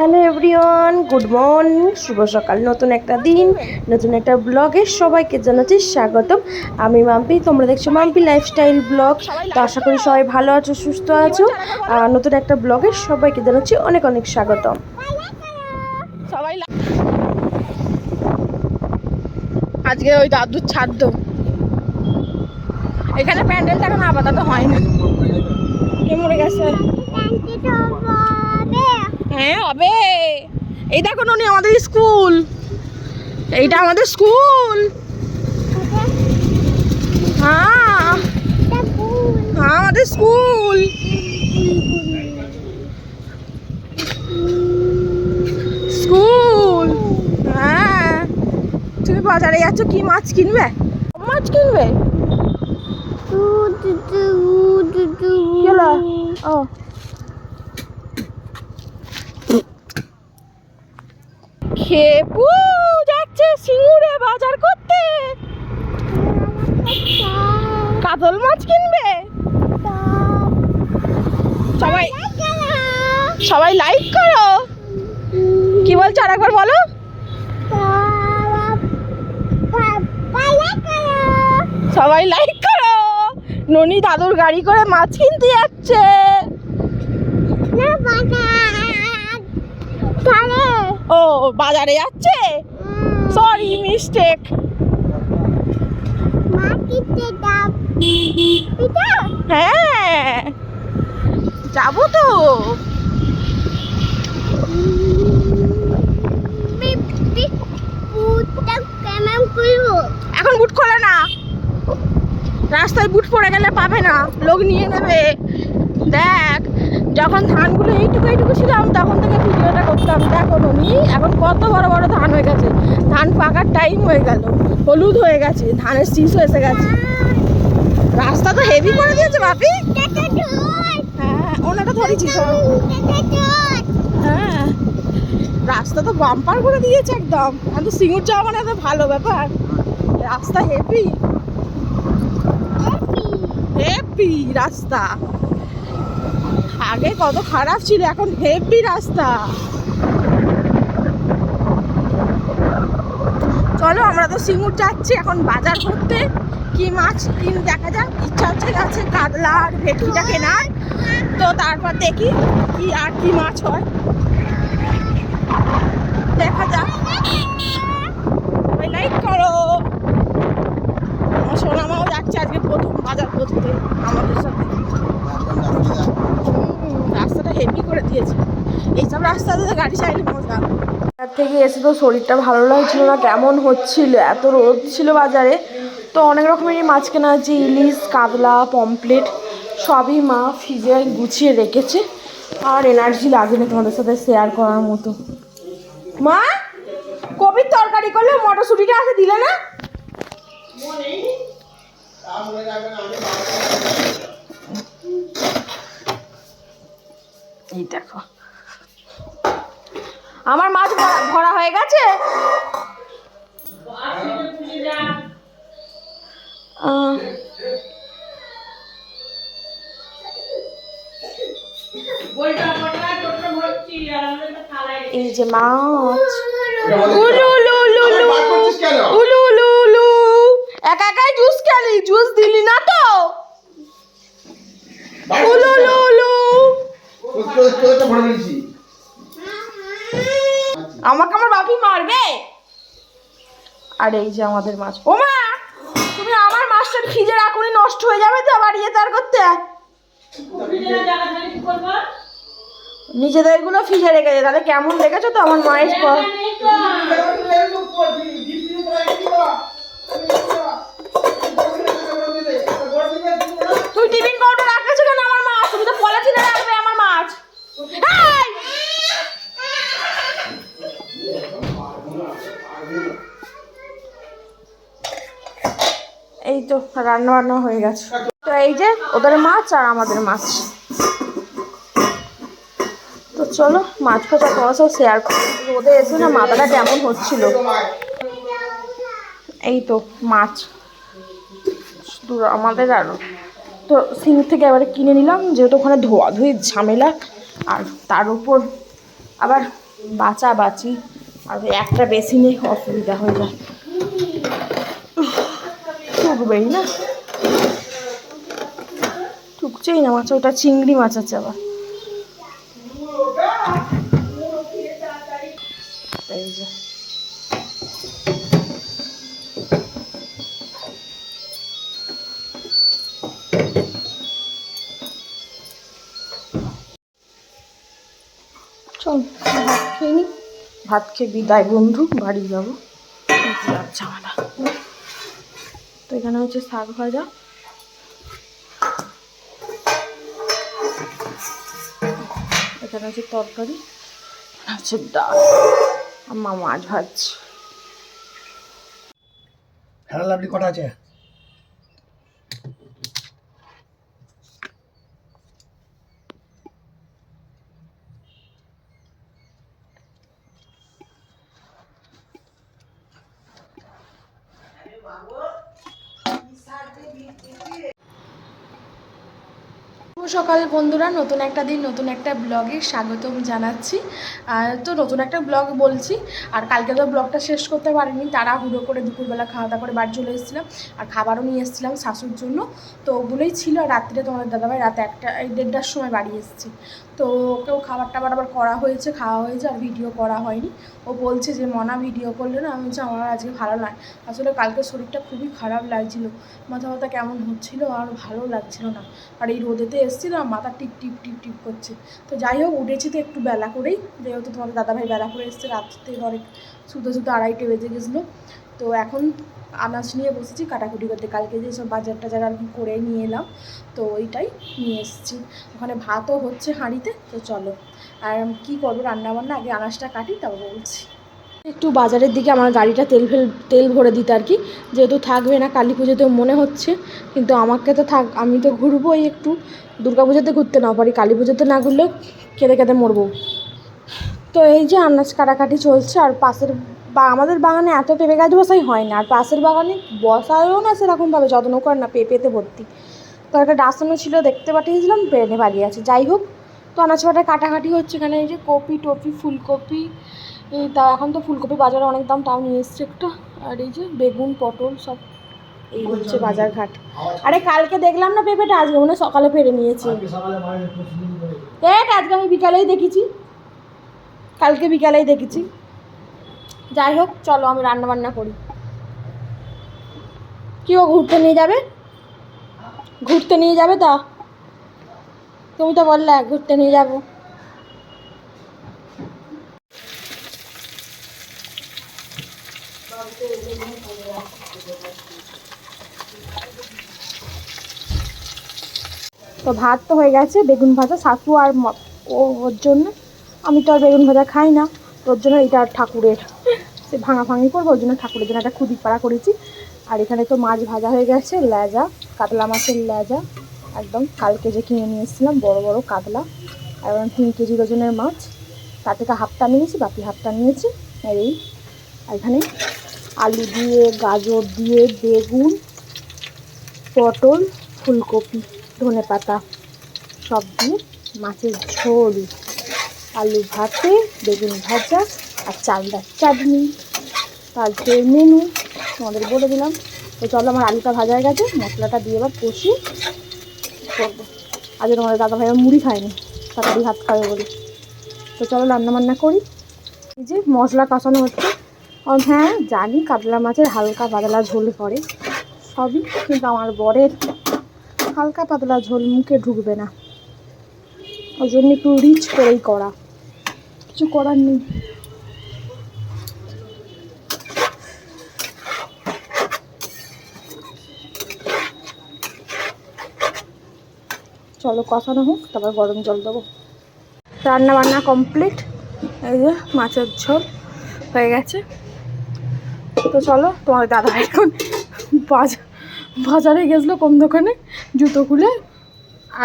Hello everyone, good morning, শুভ সকাল। নতুন একটা দিন, নতুন একটা ব্লগে সবাইকে জানাচ্ছি স্বাগতম। আমি মাম্পি, তোমরা দেখছ মাম্পি লাইফস্টাইল ব্লগ তো আশা করি সবাই ভালো আছো, সুস্থ আছো। আর নতুন একটা ব্লগে সবাইকে জানাচ্ছি অনেক অনেক স্বাগতম। সবাই আজকে ওই দাদুর ছাদ্য এখানে প্যান্ডেলটা এখন আপাতত হয় না কে মরে গেছে? হ্যাঁ হবে। এই দেখো ননি আমাদের স্কুল। এইটা আমাদের স্কুল। হ্যাঁ। হ্যাঁ আমাদের স্কুল। স্কুল। হ্যাঁ। তুমি বাজারে যাচ্ছ কি মাছ কিনবে? মাছ কিনবে? কি হলো? ও খেপু যাচ্ছে সিঙ্গুরে বাজার করতে। কাতল মাছ কিনবে। সবাই সবাই লাইক করো। কি বলছো আর একবার বলো? সবাই লাইক করো। ননি দাদুর গাড়ি করে মাছ কিনতে যাচ্ছে। বাজারে যাচ্ছে? সরি মিস্টেক হ্যাঁ। যাব তো। এখন বুট খোলে না। রাস্তায় বুট পড়ে গেলে পাবে না। লোক নিয়ে নেবে। দেখ। যখন ধানগুলো এইটুকু এইটুকু ছিলাম তখন থেকে ভিডিওটা করতাম দেখো ননি এখন কত বড় বড় ধান হয়ে গেছে। ধান পাকার টাইম হয়ে গেল হলুদ হয়ে গেছে ধানের শীষ এসে গেছে। রাস্তা তো হেভি করে দিয়েছে বাপি। হ্যাঁ ওনাটা ধরেছি হ্যাঁ। রাস্তা তো বাম্পার করে দিয়েছে একদম। এখন তো সিঙ্গুর যাওয়া মানে এত ভালো ব্যাপার। রাস্তা হেভি হেভি রাস্তা। আগে কত খারাপ ছিল, এখন হেভি রাস্তা। চলো আমরা তো সিঙ্গুর যাচ্ছি, এখন বাজার করতে। কি মাছ কিন দেখা যাক, ইচ্ছা হচ্ছে গাছে কাতলা আর ভেটকিটা কেনার। তো তারপর দেখি কি আর কি মাছ হয়। দেখা যাক। লাইক করো। সোনামাও যাচ্ছে আজকে প্রথম, বাজার করতে আমাদের সাথে হুম, রাস্তাটা হেভি করে দিয়েছে। এইসব রাস্তাতে গাড়ি চাইলে মজা বাজার থেকে এসে তো শরীরটা ভালো লাগছিল না, কেমন হচ্ছিল, এত রোদ ছিল বাজারে। তো অনেক রকমেরই মাছ কেনা আছে ইলিশ, কাতলা পমপ্লেট সবই মা ফ্রিজে গুছিয়ে রেখেছে। আর এনার্জি লাগে না তোমাদের সাথে শেয়ার করার মতো। মা, কবির তরকারি করলে মটরশুঁটিটা আছে, দিলে না? এই দেখো। আমার মাছ ভরা- হয়ে গেছে? এই যে মাছ। উলু উলু উলু উলু। উলু উলু উলু। একা একাই জুস খেলি জুস দিলি না তো? উলু উলু আমাকে আমার বাপি মারবে? আর এই যে আমাদের মাছ। ও মা তুমি আমার মাছটা ফ্রিজে রাখুনি নষ্ট হয়ে যাবে তো আবার ইয়ে তার করতে? নিজেদেরগুলো ফ্রিজে রেখেছে তাহলে কেমন লেগেছে তো আমার মায়ের ক- তুই টিফিন কৌটো রাখেছো কেন আমার মাছ তুমি তো পলিথিনে রাখবে আমার মাছ এই! এই তো রান্না বান্না হয়ে গেছে। তো এই যে ওদের মাছ আর আমাদের মাছ। তো চলো, মাছ ভাজা তোমার সব শেয়ার রোদে এসে না মাথাটা কেমন হচ্ছিল। এই তো মাছ। আমাদের আর তো সিঙ্গুর থেকে এবারে কিনে নিলাম, যেহেতু ওখানে ধোয়া ধুয়ে ঝামেলা। আর তার উপর আবার বাঁচা বাঁচি আর একটা বেশি নেই অসুবিধা হয়ে যায়। ঠুকবেই না? ঠুকছেই না মাছ, ওটা চিংড়ি মাছ আছে আবার। চল, ভাত খেয়ে নি। ভাত খেয়ে বিদায়, বন্ধু, বাড়ি যাব। ঝামেলা তো এখানে হচ্ছে শাক ভাজা। এখানে হচ্ছে তরকারি হচ্ছে ডাল। আর মা মাছ ভাজ হ্যালো, লাভলি, কটা আছে? thank you. সকাল বন্ধুরা, নতুন একটা দিন, নতুন একটা ব্লগে স্বাগতম জানাচ্ছি। তো নতুন একটা ব্লগ বলছি, আর কালকে তো ব্লগটা শেষ করতে পারিনি তারা হুড়ো করে দুপুরবেলা খাওয়া দাওয়া করে বাড়ি চলে এসেছিলাম, আর খাবারও নিয়ে এসেছিলাম শাশুর জন্য। তো ওগুলোই ছিল, আর রাত্রে তোমাদের দাদাভাই রাত একটা, এই দেড়টার সময় বাড়ি এসেছি। তো ওকেও খাবার টাবার আবার করা হয়েছে, খাওয়া হয়েছে, আর ভিডিও করা হয়নি। ও বলছে যে, মনা ভিডিও করলে না, আমি বলছি, আমার আজকে ভালো নয় আসলে কালকে শরীরটা খুবই খারাপ লাগছিল মাথা মাথা কেমন হচ্ছিল, আর ভালো লাগছিল না। আর এই রোদেতে এসেছিলাম মাথা টিপ টিপ টিপ টিপ করছে। তো যাই হোক, উঠেছি তো একটু বেলা করেই। যেহেতু তোমাদের দাদাভাই বেলা করে এসছে রাত্রে অনেক শুতে শুতে আড়াইটে বেজে গেছিল। তো এখন আনাজ নিয়ে বসেছি, কাটাকুটি করতে। কালকে যে সব বাজার টাজার আর করে নিয়ে এলাম, তো ওইটাই নিয়ে এসেছি। ওখানে ভাতও হচ্ছে হাঁড়িতে, তো চলো। আর কী করব, রান্নাবান্না? আগে আনাজটা কাটি, তারপর বলছি। একটু বাজারের দিকে আমার গাড়িটা তেল ফেল, তেল ভরে দিতে আর কি। যেহেতু থাকবে না, কালী পুজোতে মনে হচ্ছে, কিন্তু আমাকে তো থাক, আমি তো ঘুরবোই একটু। দুর্গা পুজোতে ঘুরতে না পারি, কালী পুজোতে না ঘুরলেও কেঁদে কেঁদে মরবো। তো এই যে আনাজ কাটাকাটি চলছে, আর পাশের বা, আমাদের বাগানে এত পেঁপে গাছ বসাই হয় না, আর পাশের বাগানে বসায়ও না সেরকমভাবে যত্ন করে না পেঁপেতে ভর্তি। তো একটা ডাসানো ছিল, দেখতে পাঠিয়েছিলাম পেনে পালিয়ে আছে। যাই হোক, তো আনাজ কাটাকাটি হচ্ছে এখানে, এই যে কপি টপি, ফুলকপি এই তা এখন তো ফুলকপি বাজারে অনেক দাম তাও নিয়ে এসছে একটা। আর এই যে বেগুন পটল সব এই হচ্ছে বাজার ঘাট আরে কালকে দেখলাম না পেঁপেটা? আজকে মনে সকালে পেরে নিয়েছি। এটা আজকে আমি বিকালেই দেখেছি। কালকে বিকালেই দেখেছি। যাই হোক চলো আমি রান্না বান্না করি। কি ও ঘুরতে নিয়ে যাবে? ঘুরতে নিয়ে যাবে তা? তুমি তো বললে ঘুরতে নিয়ে যাব। তো ভাত তো হয়ে গেছে, বেগুন ভাজা শাশু আর ওর জন্য। আমি তো আর বেগুন ভাজা খাই না ওর জন্য এটা আর ঠাকুরের সে ভাঙা ভাঙি করব, ওর জন্য ঠাকুরের জন্য একটা খুদি পাড়া করেছি। আর এখানে তো মাছ ভাজা হয়ে গেছে লেজা কাতলা মাছের লেজা একদম কালকে যে কিনে নিয়ে এসেছিলাম, বড় বড় কাতলা এখন তিন কেজি ওজনের মাছ। তার থেকে হাফটা নিয়েছি, বাকি হাফটা নিয়েছি, আর এই এখানে আলু দিয়ে, গাজর দিয়ে, বেগুন, পটল, ফুলকপি। ধনে পাতা, সব দিয়ে মাছের ঝোল, আলু ভাতে, বেগুন ভাজা আর চালডার চাটনি। কালকে মেনু তোমাদের বলে দিলাম। তো চলো আমার আলুটা ভাজা হয়ে গেছে, মশলাটা দিয়ে এবার কষি করব। আজ তোমাদের দাদা ভাইয়া মুড়ি খায়নি, তাড়াতাড়ি ভাত খাবে বলে। তো চলো রান্না বান্না করি। এই যে মশলা কষানো হচ্ছে। ও হ্যাঁ জানি কাতলা মাছের হালকা পাতলা ঝোল করে, সবই কিন্তু আমার বরের হালকা পাতলা ঝোল, মুখে ঢুকবে না। ওই জন্য একটু রিচ করেই করা। কিছু করার নেই। চলো কষানো হোক, তারপর গরম জল দেবো। রান্না বান্না কমপ্লিট। এই যে মাছের ঝোল হয়ে গেছে। তো চলো তোমার দাদা এখন বাজার বাজারে গেছিল কোন দোকানে? জুতো খুলে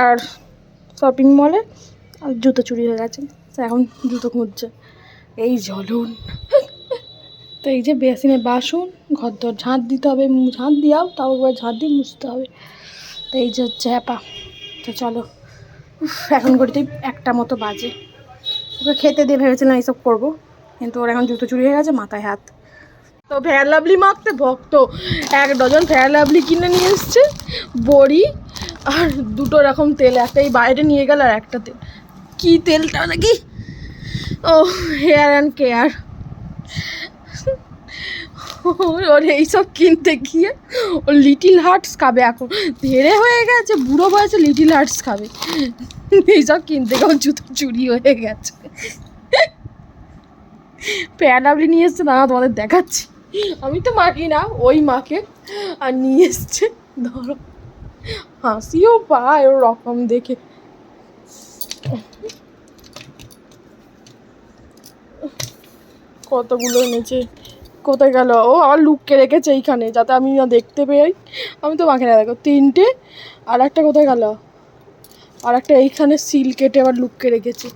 আর শপিং মলে আর জুতো চুরি হয়ে গেছে। এখন জুতো খুঁজছে। এই জ্বলুন তো এই যে বেসিনে বাসন ঘর দর ঝাঁট দিতে হবে ঝাঁট দিয়াও, তাও একবার ঝাঁট দিয়ে মুছতে হবে। তো এই যে হচ্ছে হ্যাপা। তো চলো এখন ঘড়িতে একটা মতো বাজে। ওকে খেতে দিয়ে ভেবেছিলাম এইসব করব, কিন্তু ওর এখন জুতো চুরি হয়ে গেছে মাথায় হাত। তো ফেয়ার লাভলি মাখতে ভক্ত। এক ডজন ফেয়ার লাভলি কিনে নিয়ে এসছে। বড়ি আর দুটো রকম তেল একটা এই বাইরে নিয়ে গেল আর একটা তেল। কী তেলটা নাকি? ও হেয়ার অ্যান্ড কেয়ার ওর এইসব কিনতে গিয়ে ও লিটিল হার্টস খাবে এখন। ধেরে হয়ে গেছে, বুড়ো বয়সে লিটিল হার্টস খাবে। এইসব কিনতে গিয়ে জুতো চুরি হয়ে গেছে। প্যানাবলি নিয়ে এসছে না তোমাদের দেখাচ্ছি। আমি তো মাখি না, ওই মাকে। আর নিয়ে এসছে ধরো। হাসিও পায় ওরকম দেখে। কতগুলো এনেছে, কোথায় গেল? ও আবার লুককে রেখেছে এইখানে, যাতে আমি না দেখতে পাই আমি তো মাখে না, দেখো, তিনটে, আর একটা কোথায় গেল? আর একটা এইখানে সিল কেটে আবার লুককে রেখেছে।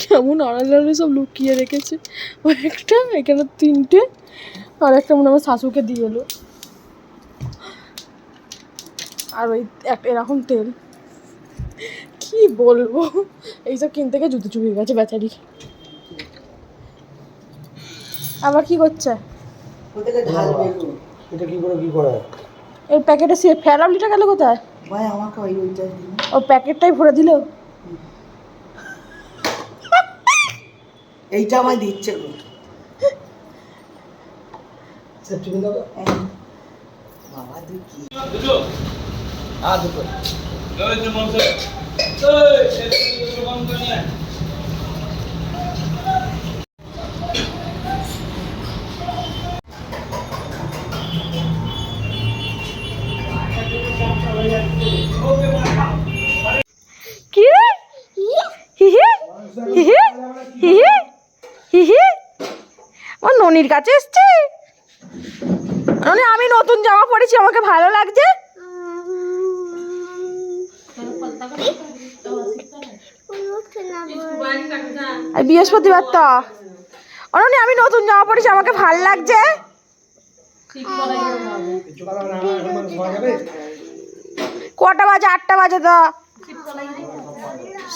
কেমন আড়ালে আড়ালে সব লুকিয়ে রেখেছে। ও একটা, এখানে তিনটে, আর একটা মনে আমার শাশুকে দিয়ে এলো। আর ওই একটা এরকম তেল। কি বলব? এইসব কিনতে গিয়ে জুতো চুপিয়ে গেছে বেচারি। আবার কি করছে? এটা কি করে কি করে? এই প্যাকেটে সে ফেরাবলিটা গেল কোথায়? ভাই আমাকে ওই ওইটা ও প্যাকেটটাই ভরে দিল? এইটা আমায় দিচ্ছে গো। সব বাবা তুই কি? হি হি? হি হি? হি ননির কাছে এসছে? ননি, আমি নতুন জামা পরেছি, আমাকে ভালো লাগছে? বৃহস্পতিবার তো। অননি আমি নতুন জামা পরেছি, আমাকে ভালো লাগছে? কটা বাজে? আটটা বাজে তো।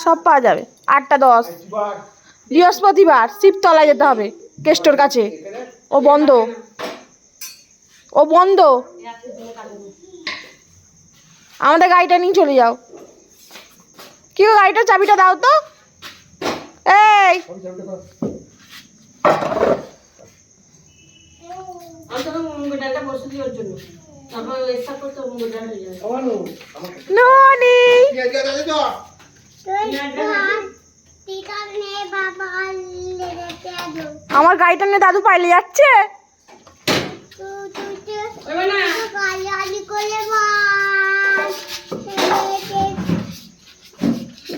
সব পাওয়া যাবে। আটটা দশ। বৃহস্পতিবার, শিবতলায় যেতে হবে, কেষ্টর কাছে। ও বন্ধ। ও বন্ধ। আমাদের গাড়িটা নিয়ে চলে যাও। কি গাড়িটার চাবিটা দাও তো। এই। ননি। আমার গাড়িটা নিয়ে দাদু পাইলে যাচ্ছে।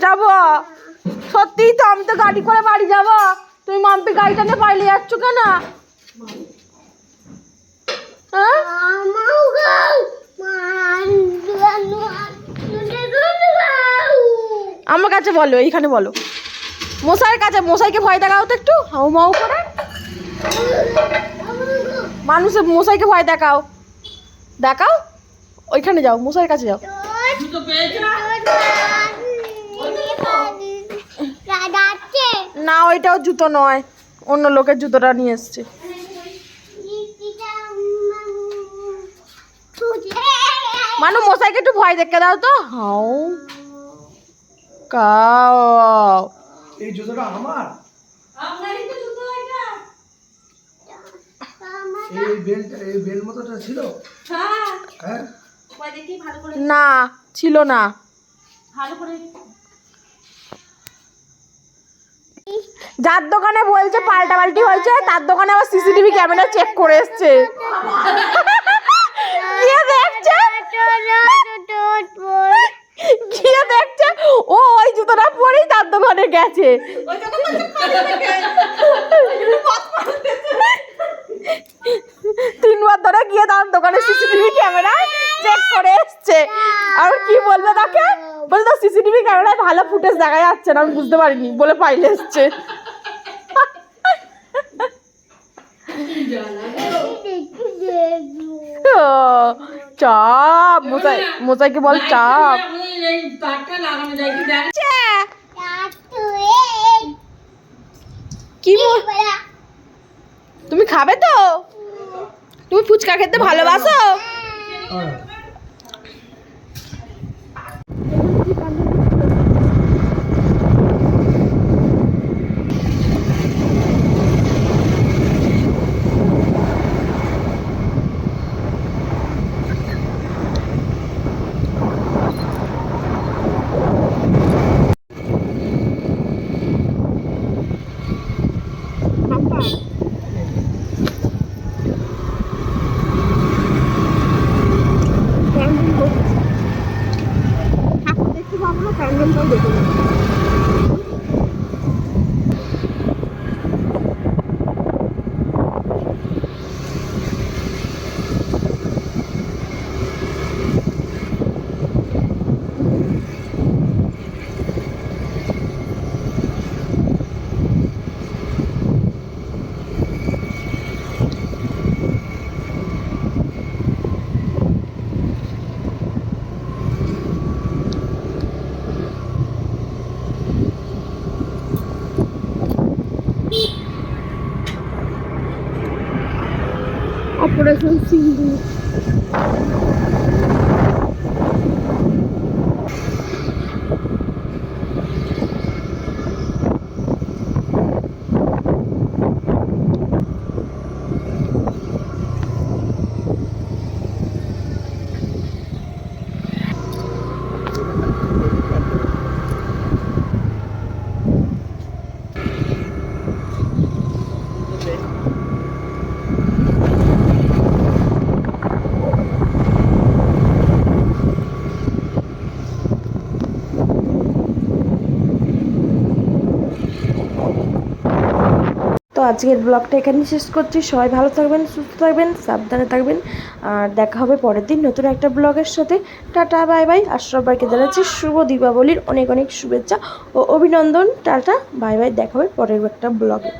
যাব। সত্যি তো, আমি তো গাড়ি করে বাড়ি যাব। তুমি মাম্পি গাড়িটা নিয়ে পাইলে যাচ্ছ কেন? হ্যাঁ? আমার কাছে বলো, এইখানে বলো। মশাইয়ের কাছে, মশাইকে ভয় দেখাও তো একটু। হাউ মাউ করে। মানুষের, মশাইকে ভয় দেখাও। দেখাও। ওইখানে যাও, মশাইয়ের কাছে যাও। না ওইটাও জুতো নয়। অন্য লোকের জুতোটা নিয়ে এসছে। মানু মশাইকে একটু ভয় দেখে দাও তো। হাউ কাও। এই জুতোটা আমার? আপনারই তো জুতো এই বেল্ট এই বেল মতোটা ছিল? হ্যাঁ। না ছিল না। যার দোকানে বলছে পাল্টা পাল্টি হয়েছে, তার দোকানে আবার সিসিটিভি ক্যামেরা চেক করে এসছে। গিয়ে দেখছে গিয়ে দেখছে, ও ওই জুতোটা পরেই তার দোকানে গেছে। তিনবার ধরে গিয়ে তার দোকানে সিসিটিভি ক্যামেরা চেক করে এসছে। আর কি বলবে তাকে? বলে তো সিসিটিভি ক্যামেরায় ভালো ফুটেজ দেখা যাচ্ছে না, আমি বুঝতে পারিনি। বলে পাইলে এসছে ও, চাপ মোসাই মোসাইকে বল চাপ। কি তুমি খাবে তো? তুমি ফুচকা খেতে ভালোবাসো হ্যাঁ। ঠাকুর দেখতে পাবো না প্যান্ডেলটাও দেখে নেব। অপারেশন সিন্ধু তো আজকের ব্লগটা এখানে শেষ করছি। সবাই ভালো থাকবেন, সুস্থ থাকবেন, সাবধানে থাকবেন। আর দেখা হবে পরের দিন নতুন একটা ব্লগের সাথে। Tata, bye by. আর সবাইকে জানাচ্ছি শুভ দীপাবলির অনেক অনেক শুভেচ্ছা ও অভিনন্দন। Tata, bye bye. দেখা হবে পরের একটা ব্লগে।